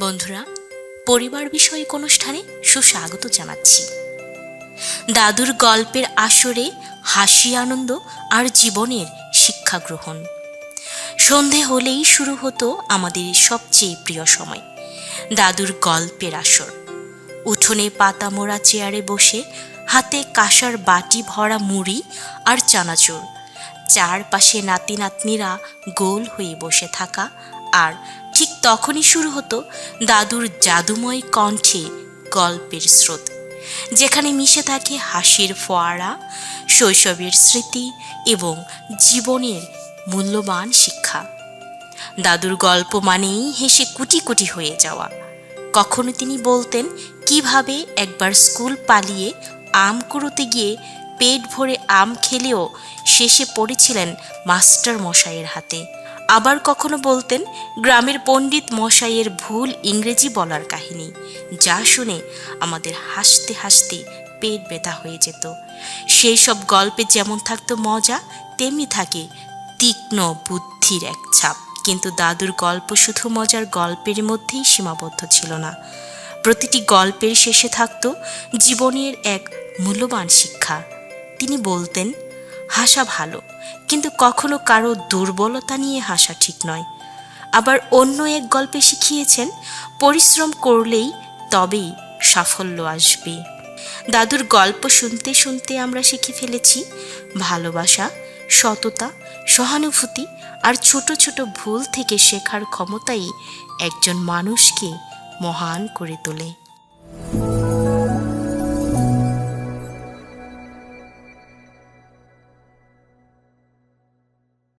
বন্ধুরা, পরিবার বিষয়ক অনুষ্ঠানে সুস্বাগত জানাচ্ছি। দাদুর গল্পের আসরে হাসি, আনন্দ আর জীবনের শিক্ষা গ্রহণ। সন্ধে হলেই শুরু হতো আমাদের সবচেয়ে প্রিয় সময়, দাদুর গল্পের আসর। উঠোনে পাতা মোড়া চেয়ারে বসে, হাতে কাঁসার বাটি ভরা মুড়ি আর চানাচুর। চারপাশে নাতি নাতনিরা গোল হয়ে বসে থাকা আর ঠিক তখনই শুরু হতো দাদুর জাদুময় কণ্ঠে গল্পের স্রোত, যেখানে মিশে থাকে হাসির ফোয়ারা, শৈশবের স্মৃতি এবং জীবনের মূল্যবান শিক্ষা। দাদুর গল্প মানেই হেসে কুটি কুটি হয়ে যাওয়া। কখনো তিনি বলতেন, কীভাবে একবার স্কুল পালিয়ে আম কুড়োতে গিয়ে পেট ভরে আম খেলেও শেষে পড়েছিলেন মাস্টার মশাইয়ের হাতে। আবার কখনো বলতেন, গ্রামের পণ্ডিত মশাইয়ের ভুল ইংরেজি বলার কাহিনী। যা শুনে আমাদের হাসতে হাসতে পেট ব্যথা হয়ে যেত। সেই সব গল্পে যেমন থাকতো মজা, তেমনি থাকে তীক্ষ্ণ বুদ্ধির এক ছাপ। কিন্তু দাদুর গল্প শুধু মজার গল্পের মধ্যেই সীমাবদ্ধ ছিল না। প্রতিটি গল্পের শেষে থাকতো জীবনের এক মূল্যবান শিক্ষা। তিনি বলতেন হাসা ভালো, কিন্তু কখনো কারও দুর্বলতা নিয়ে হাসা ঠিক নয়। আবার অন্য এক গল্পে শিখিয়েছেন, পরিশ্রম করলেই তবেই সাফল্য আসবে। দাদুর গল্প শুনতে শুনতে আমরা শিখে ফেলেছি, ভালোবাসা, সততা, সহানুভূতি আর ছোট ছোট ভুল থেকে শেখার ক্ষমতাই একজন মানুষকে মহান করে তোলে।